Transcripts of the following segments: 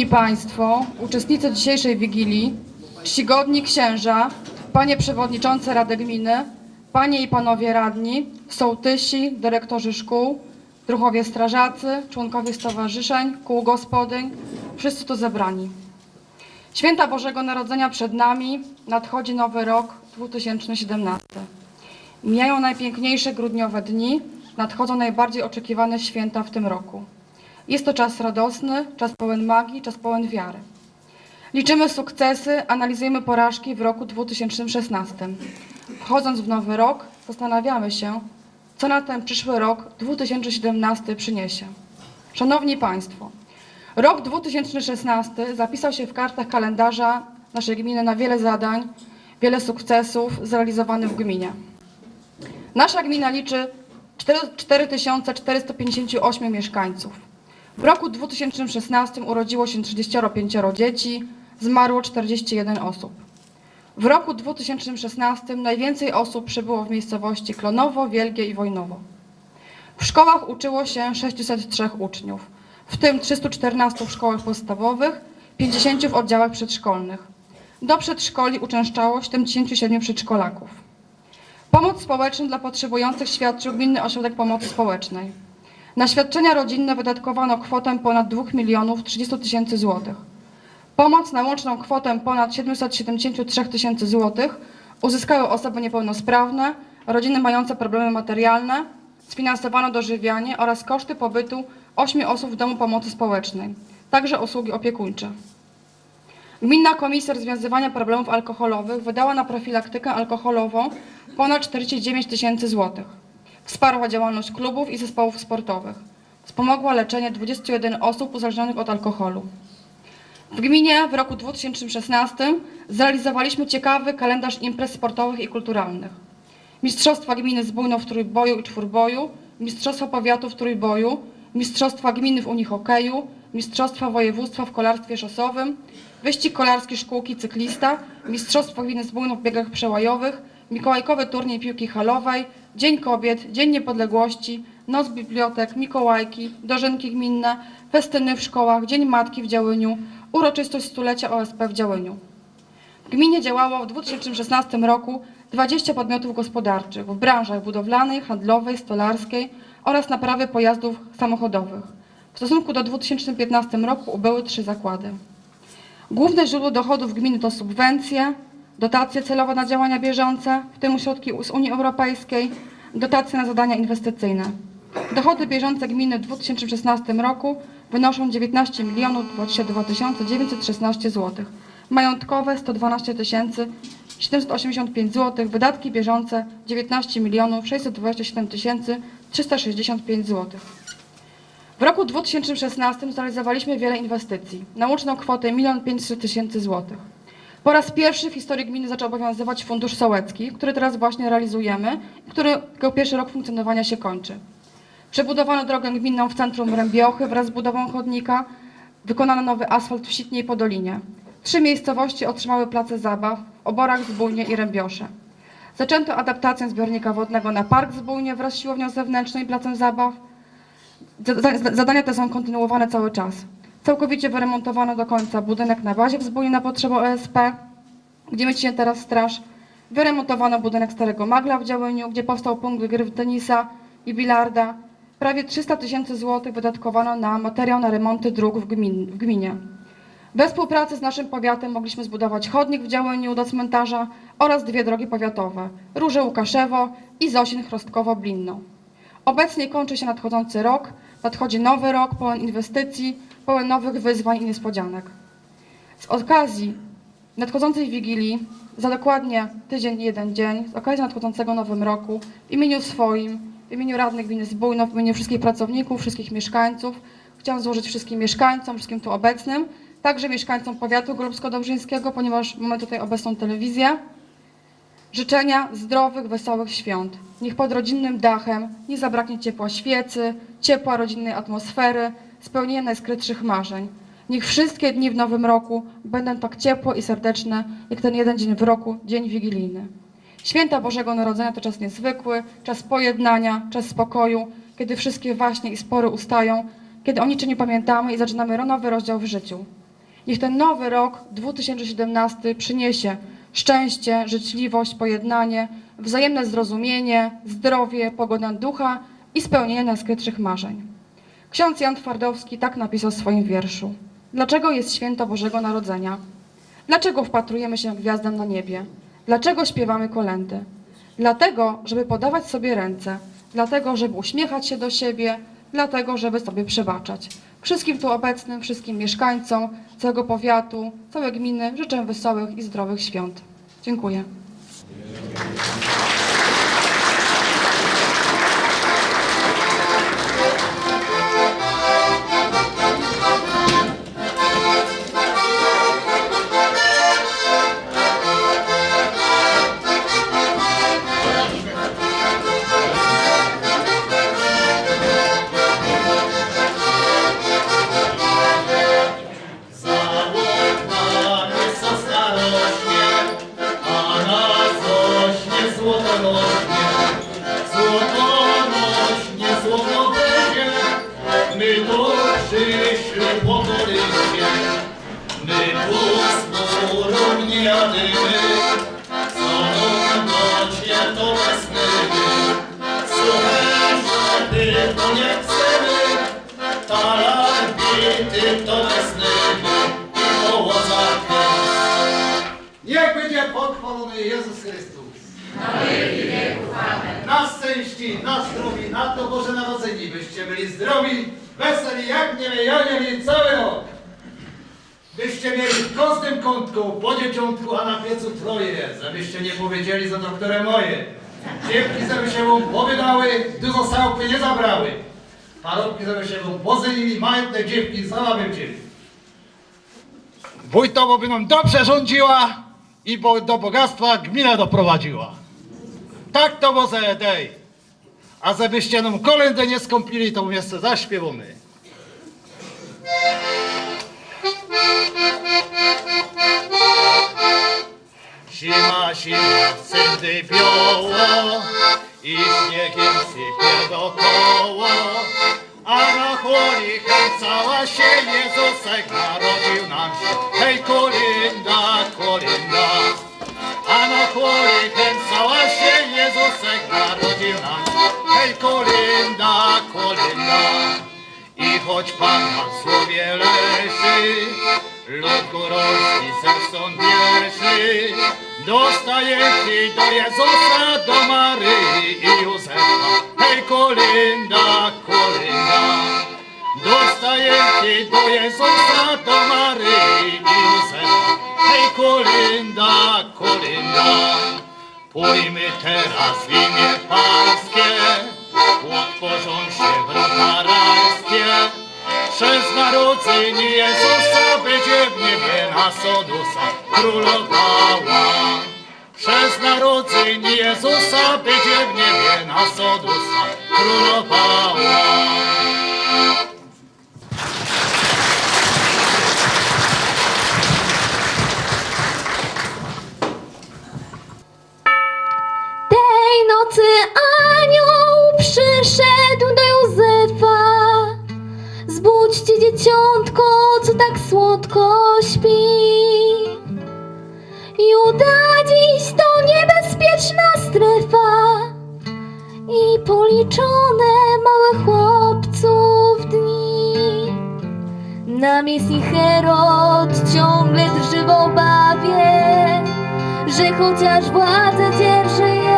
Szanowni Państwo, uczestnicy dzisiejszej Wigilii, czcigodni księża, Panie Przewodniczący Rady Gminy, Panie i Panowie Radni, sołtysi, dyrektorzy szkół, druhowie strażacy, członkowie stowarzyszeń, kół gospodyń, wszyscy tu zebrani. Święta Bożego Narodzenia przed nami, nadchodzi nowy rok 2017. Mijają najpiękniejsze grudniowe dni, nadchodzą najbardziej oczekiwane święta w tym roku. Jest to czas radosny, czas pełen magii, czas pełen wiary. Liczymy sukcesy, analizujemy porażki w roku 2016. Wchodząc w nowy rok, zastanawiamy się, co na ten przyszły rok 2017 przyniesie. Szanowni Państwo, rok 2016 zapisał się w kartach kalendarza naszej gminy na wiele zadań, wiele sukcesów zrealizowanych w gminie. Nasza gmina liczy 4 4458 mieszkańców. W roku 2016 urodziło się 35 dzieci, zmarło 41 osób. W roku 2016 najwięcej osób przybyło w miejscowości Klonowo, Wielgie i Wojnowo. W szkołach uczyło się 603 uczniów, w tym 314 w szkołach podstawowych, 50 w oddziałach przedszkolnych. Do przedszkoli uczęszczało 77 przedszkolaków. Pomoc społeczna dla potrzebujących świadczył Gminny Ośrodek Pomocy Społecznej. Na świadczenia rodzinne wydatkowano kwotę ponad 2 milionów 30 tysięcy złotych. Pomoc na łączną kwotę ponad 773 tysięcy złotych uzyskały osoby niepełnosprawne, rodziny mające problemy materialne, sfinansowano dożywianie oraz koszty pobytu 8 osób w Domu Pomocy Społecznej, także usługi opiekuńcze. Gminna Komisja Rozwiązywania Problemów Alkoholowych wydała na profilaktykę alkoholową ponad 49 tysięcy złotych. Wsparła działalność klubów i zespołów sportowych. Wspomogła leczenie 21 osób uzależnionych od alkoholu. W gminie w roku 2016 zrealizowaliśmy ciekawy kalendarz imprez sportowych i kulturalnych. Mistrzostwa Gminy z Bójno w trójboju i czwórboju, Mistrzostwa Powiatu w trójboju, Mistrzostwa Gminy w unihokeju, Mistrzostwa Województwa w kolarstwie szosowym, Wyścig kolarski szkółki cyklista, Mistrzostwo Gminy z Bójno w biegach przełajowych, Mikołajkowy turniej piłki halowej, Dzień Kobiet, Dzień Niepodległości, Noc Bibliotek, Mikołajki, Dożynki Gminne, festyny w szkołach, Dzień Matki w Działyniu, uroczystość stulecia OSP w Działyniu. W gminie działało w 2016 roku 20 podmiotów gospodarczych w branżach budowlanej, handlowej, stolarskiej oraz naprawy pojazdów samochodowych. W stosunku do 2015 roku ubyły trzy zakłady. Główne źródło dochodów gminy to subwencje, dotacje celowe na działania bieżące, w tym środki z Unii Europejskiej, dotacje na zadania inwestycyjne. Dochody bieżące gminy w 2016 roku wynoszą 19 22 916 zł. Majątkowe 112 785 zł. Wydatki bieżące 19 627 365 zł. W roku 2016 zrealizowaliśmy wiele inwestycji na łączną kwotę 1 500 tysięcy złotych. Po raz pierwszy w historii gminy zaczął obowiązywać Fundusz Sołecki, który teraz właśnie realizujemy którego pierwszy rok funkcjonowania się kończy. Przebudowano drogę gminną w centrum Rębiochy wraz z budową chodnika, wykonano nowy asfalt w Sitnie i Podolinie. Trzy miejscowości otrzymały place zabaw w Oborach, Zbójnie i Rębiosze. Zaczęto adaptację zbiornika wodnego na Park Zbójnie wraz z siłownią zewnętrzną i placem zabaw. Zada- Zadania te są kontynuowane cały czas. Całkowicie wyremontowano do końca budynek na bazie w Zbójnie na potrzeby OSP, gdzie mieści się teraz straż. Wyremontowano budynek Starego Magla w Działyniu, gdzie powstał punkt gry tenisa i bilarda. Prawie 300 tysięcy złotych wydatkowano na materiał na remonty dróg w, gmin, w gminie. We współpracy z naszym powiatem mogliśmy zbudować chodnik w Działyniu do cmentarza oraz dwie drogi powiatowe, Róże Łukaszewo i Zosin Chrostkowo-Blinno. Obecnie kończy się nadchodzący rok, nadchodzi nowy rok pełen inwestycji, pełen nowych wyzwań i niespodzianek. Z okazji nadchodzącej Wigilii, za dokładnie tydzień i jeden dzień, z okazji nadchodzącego Nowym Roku, w imieniu swoim, w imieniu radnych gminy Zbójno, w imieniu wszystkich pracowników, wszystkich mieszkańców, chciałam złożyć wszystkim mieszkańcom, wszystkim tu obecnym, także mieszkańcom powiatu golubsko-dobrzyńskiego, ponieważ mamy tutaj obecną telewizję, Życzenia zdrowych, wesołych świąt. Niech pod rodzinnym dachem nie zabraknie ciepła świecy, ciepła rodzinnej atmosfery, spełnienia najskrytszych marzeń. Niech wszystkie dni w nowym roku będą tak ciepłe i serdeczne, jak ten jeden dzień w roku, dzień wigilijny. Święta Bożego Narodzenia to czas niezwykły, czas pojednania, czas spokoju, kiedy wszystkie waśnie i spory ustają, kiedy o niczym nie pamiętamy i zaczynamy nowy rozdział w życiu. Niech ten nowy rok 2017 przyniesie szczęście, życzliwość, pojednanie, wzajemne zrozumienie, zdrowie, pogodę ducha i spełnienie najskrytszych marzeń. Ksiądz Jan Twardowski tak napisał w swoim wierszu. Dlaczego jest święto Bożego Narodzenia? Dlaczego wpatrujemy się gwiazdam na niebie? Dlaczego śpiewamy kolendy? Dlatego, żeby podawać sobie ręce, dlatego, żeby uśmiechać się do siebie, dlatego, żeby sobie przebaczać. Wszystkim tu obecnym, wszystkim mieszkańcom całego powiatu, całej gminy życzę wesołych i zdrowych świąt. Dziękuję. Tu przyszli po korycie. My nie jadymy, co nocie to wesnymy. Suche żady to nie chcemy, talar bity to wesnymy i połozaki. Niech będzie pochwalony Jezus Chrystus. Na szczęści, na zdrowi, na to Boże Narodzenie, byście byli zdrowi, weseli, jak nie mieli cały rok. Byście mieli w każdym kątku, po dzieciątku, a na piecu troje, żebyście nie powiedzieli za to, które moje. Dziewki, żeby się wam powydały, dużo sałpy nie zabrały. Parobki, żeby się wam pozylili, majątne dziewki, sama bym dziewki. Wójtowo by nam dobrze rządziła i do bogactwa gminę doprowadziła. Tak to może dej. A żebyście nam kolędę nie skąpili, to jeszcze zaśpiewamy. Zima, zima, syndy bioło i śniegiem sypie dokoło. A na chorichem cała się Jezusek narodził nam się. Hej, kolinda, kolinda. A na chorichem cała się Jezusek narodził nam się. Hej, kolinda, kolinda. I choć Pan na słowie leży, lud góralski zewsząd bierży, dostaje ci do Jezusa, do Maryi i Józefa. Hej, kolinda, kolinda. Dostaje ci do Jezusa, do Maryi i Józefa. Hej, kolinda, kolinda. Pójmy teraz w imię Pańskie, otworzą się wrota rajskie. Przez narodzenie Jezusa będzie w niebie Nasodusa królowała. Przez narodzenie Jezusa będzie w niebie Nasodusa królowała. Nocy anioł przyszedł do Józefa. Zbudźcie dzieciątko, co tak słodko śpi. Juda dziś to niebezpieczna strefa i policzone małe chłopców dni. Namiestnik Herod ciągle drży w obawie, że chociaż władzę dzierży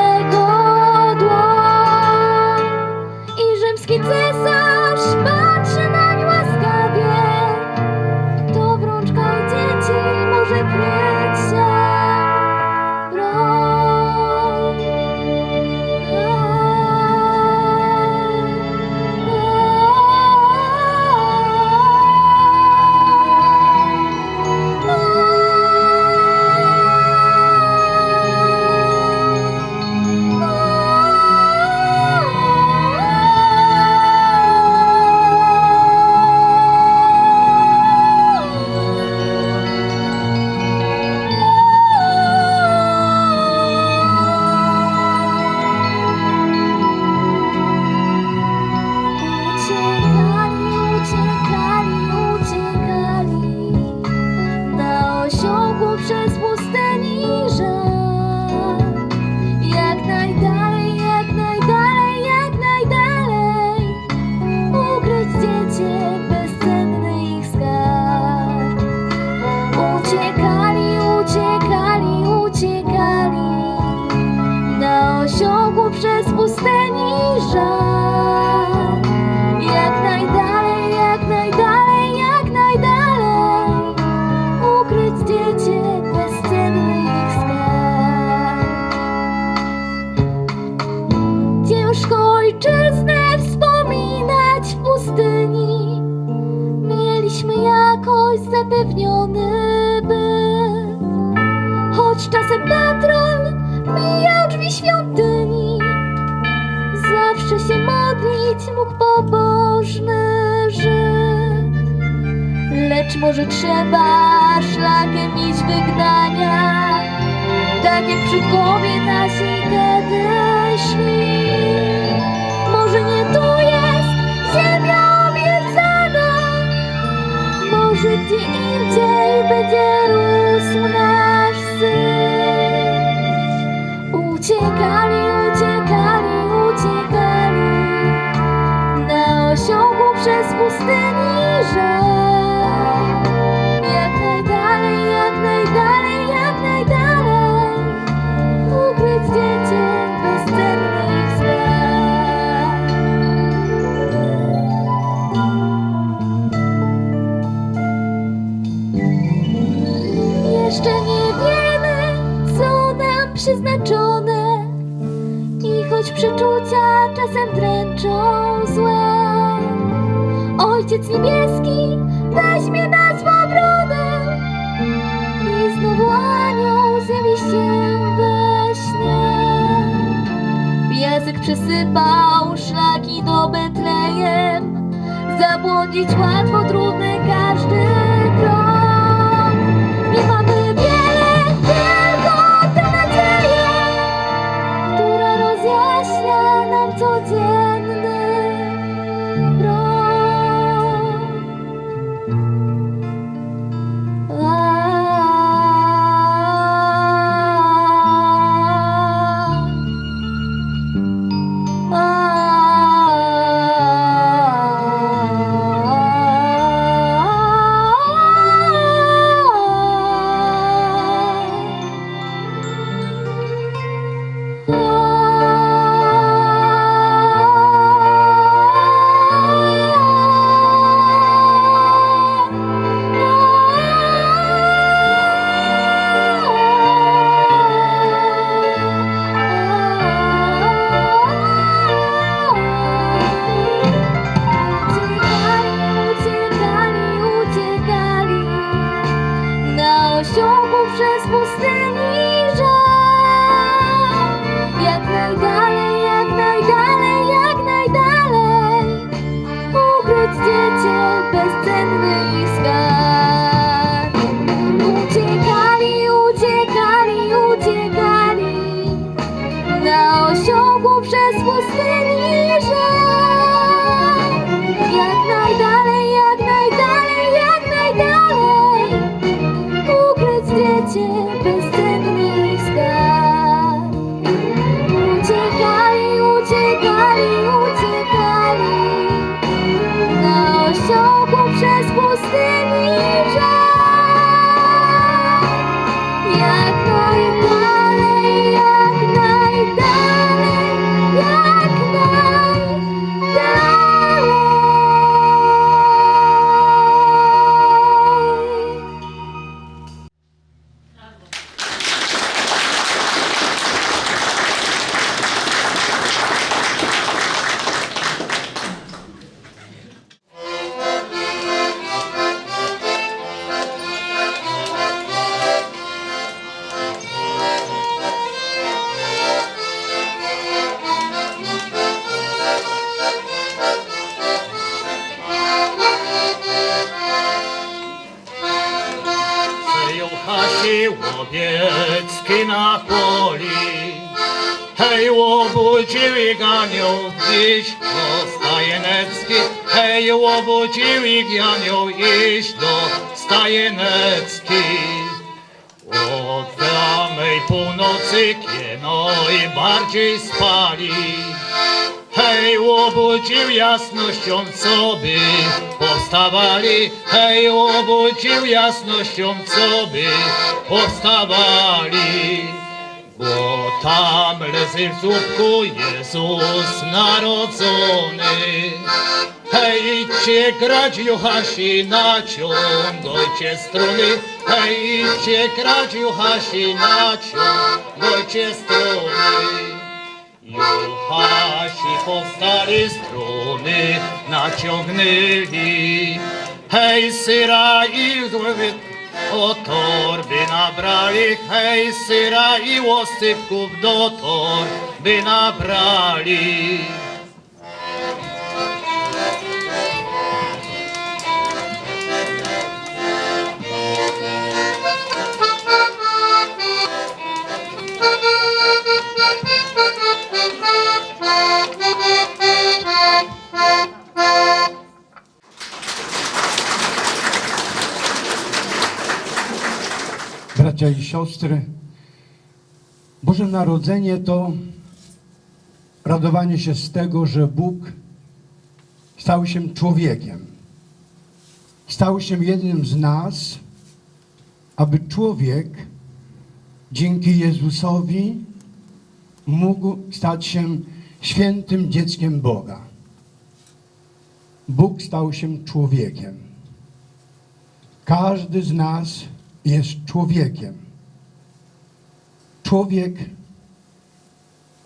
i poprzez może trzeba szlakiem iść wygnania, tak jak przodkowie nasi kiedy szli. Może nie tu It's what hej, łobudził i ganiał dziś do Stajenecki, hej, łobudził i ganiał iść do Stajenecki. Od samej północy kieno i bardziej spali, Hej, łobudził jasnością, co by powstawali. Hej, łobudził jasnością, co by powstawali. Bo tam leży w słupku Jezus narodzony. Hej, idźcie grać juchasi, naciągajcie struny. Hej, idźcie grać juchasi, naciągajcie struny. Juchasi powstali struny, naciągnęli. hej, syra i złowy, o torby nabrali, hej, syra i łosypków do torby nabrali. Bracia i siostry, Boże Narodzenie to radowanie się z tego, że Bóg stał się człowiekiem. Stał się jednym z nas, aby człowiek dzięki Jezusowi mógł stać się świętym dzieckiem Boga. Bóg stał się człowiekiem. Każdy z nas jest człowiekiem. Człowiek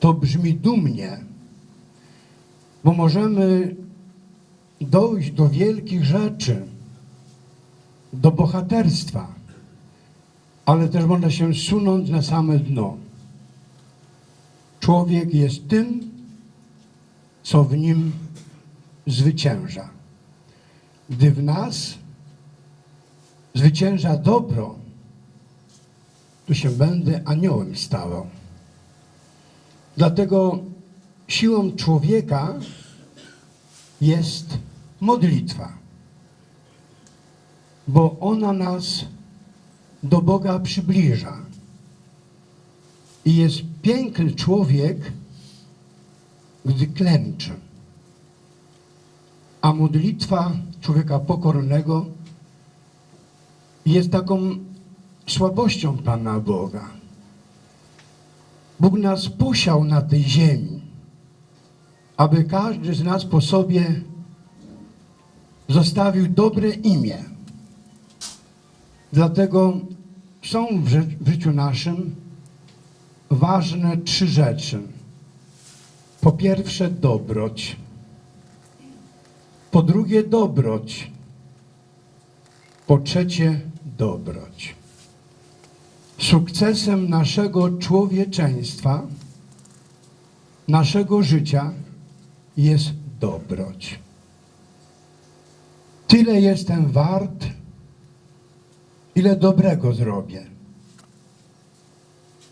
to brzmi dumnie, bo możemy dojść do wielkich rzeczy, do bohaterstwa, ale też można się sunąć na same dno. Człowiek jest tym, co w nim zwycięża. Gdy w nas zwycięża dobro, to się będę aniołem stawał. Dlatego siłą człowieka jest modlitwa, bo ona nas do Boga przybliża. I jest piękny człowiek, gdy klęczy. A modlitwa człowieka pokornego jest taką słabością Pana Boga. Bóg nas posiał na tej ziemi, aby każdy z nas po sobie zostawił dobre imię. Dlatego są w, ży- w życiu naszym ważne trzy rzeczy. Po pierwsze dobroć. Po drugie dobroć. Po trzecie, dobroć. Sukcesem naszego człowieczeństwa, naszego życia jest dobroć. Tyle jestem wart, ile dobrego zrobię.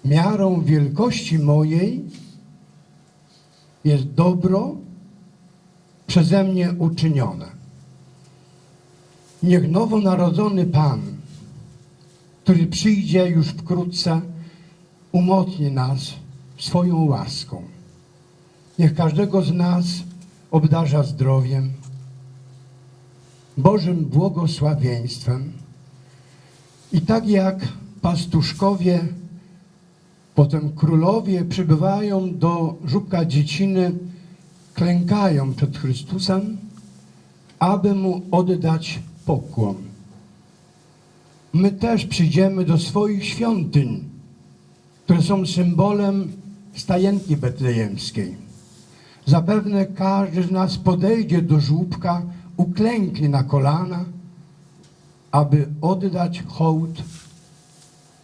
Miarą wielkości mojej jest dobro przeze mnie uczynione. Niech nowonarodzony Pan, który przyjdzie już wkrótce, umocni nas swoją łaską. Niech każdego z nas obdarza zdrowiem, Bożym błogosławieństwem i tak jak pastuszkowie, potem królowie przybywają do żubka dzieciny, klękają przed Chrystusem, aby Mu oddać pokłon. My też przyjdziemy do swoich świątyń, które są symbolem stajenki betlejemskiej. Zapewne każdy z nas podejdzie do żłóbka, uklęknie na kolana, aby oddać hołd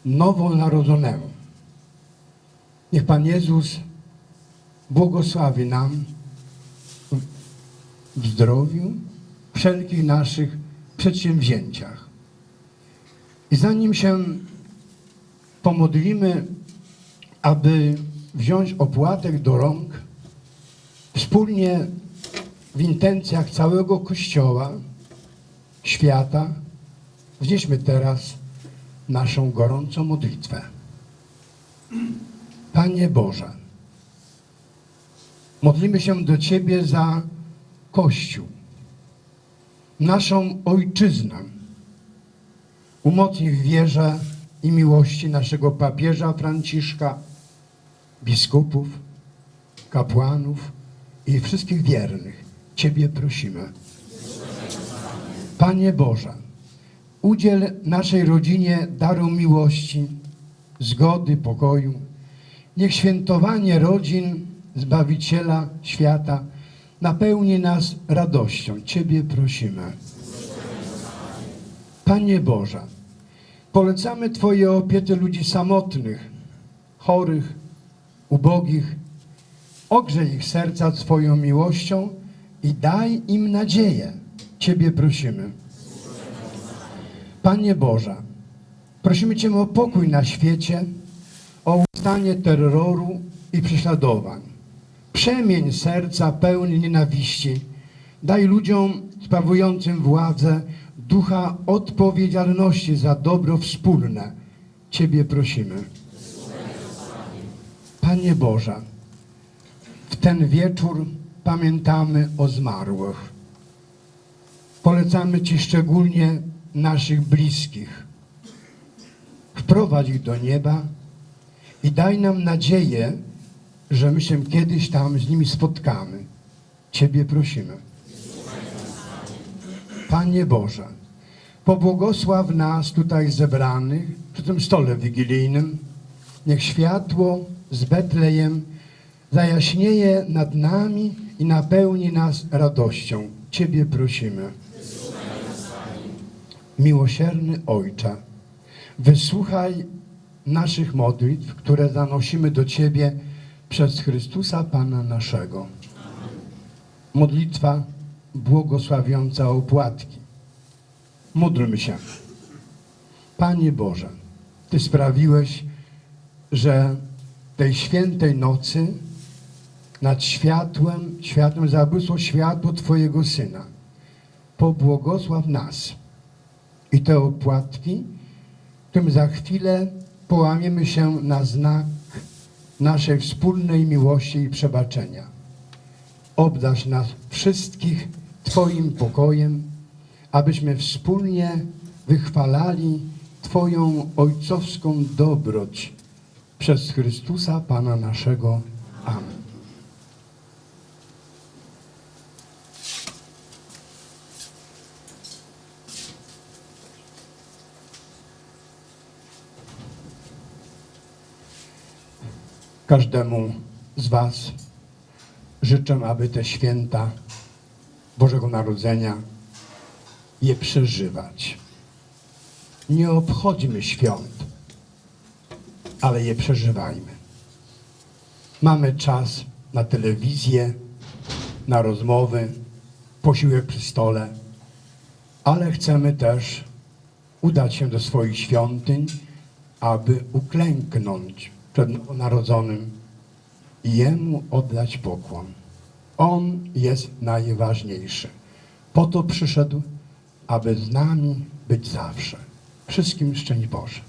nowonarodzonemu. Niech Pan Jezus błogosławi nam w zdrowiu, wszelkich naszych przedsięwzięciach. I zanim się pomodlimy, aby wziąć opłatek do rąk, wspólnie w intencjach całego Kościoła, świata, wznieśmy teraz naszą gorącą modlitwę. Panie Boże, modlimy się do Ciebie za Kościół, naszą ojczyznę. Umocnij w wierze i miłości naszego papieża Franciszka, biskupów, kapłanów i wszystkich wiernych. Ciebie prosimy. Panie Boże, udziel naszej rodzinie daru miłości, zgody, pokoju. Niech świętowanie rodzin Zbawiciela świata napełni nas radością. Ciebie prosimy. Panie Boże, polecamy Twoje opiece ludzi samotnych, chorych, ubogich. Ogrzej ich serca swoją miłością i daj im nadzieję. Ciebie prosimy. Panie Boże, prosimy Cię o pokój na świecie, o ustanie terroru i prześladowań. Przemień serca pełne nienawiści. Daj ludziom sprawującym władzę ducha odpowiedzialności za dobro wspólne. Ciebie prosimy. Panie Boże, w ten wieczór pamiętamy o zmarłych. Polecamy Ci szczególnie naszych bliskich. Wprowadź ich do nieba i daj nam nadzieję, że my się kiedyś tam z nimi spotkamy. Ciebie prosimy. Panie Boże, pobłogosław nas tutaj zebranych przy tym stole wigilijnym. Niech światło z Betlejem zajaśnieje nad nami i napełni nas radością. Ciebie prosimy. Miłosierny Ojcze, wysłuchaj naszych modlitw, które zanosimy do Ciebie przez Chrystusa Pana naszego. Modlitwa błogosławiąca opłatki. Módlmy się. Panie Boże, Ty sprawiłeś, że tej świętej nocy nad światłem, światłem zabłysło światło Twojego Syna. Pobłogosław nas i te opłatki, którym za chwilę połamiemy się na znak naszej wspólnej miłości i przebaczenia. Obdarz nas wszystkich Twoim pokojem, abyśmy wspólnie wychwalali Twoją ojcowską dobroć przez Chrystusa Pana naszego. Amen. Każdemu z Was życzę, aby te święta Bożego Narodzenia je przeżywać. Nie obchodźmy świąt, ale je przeżywajmy. Mamy czas na telewizję, na rozmowy, posiłek przy stole, ale chcemy też udać się do swoich świątyń, aby uklęknąć przed nowonarodzonym i Jemu oddać pokłon. On jest najważniejszy. Po to przyszedł, aby z nami być zawsze. Wszystkim szczęść Boże.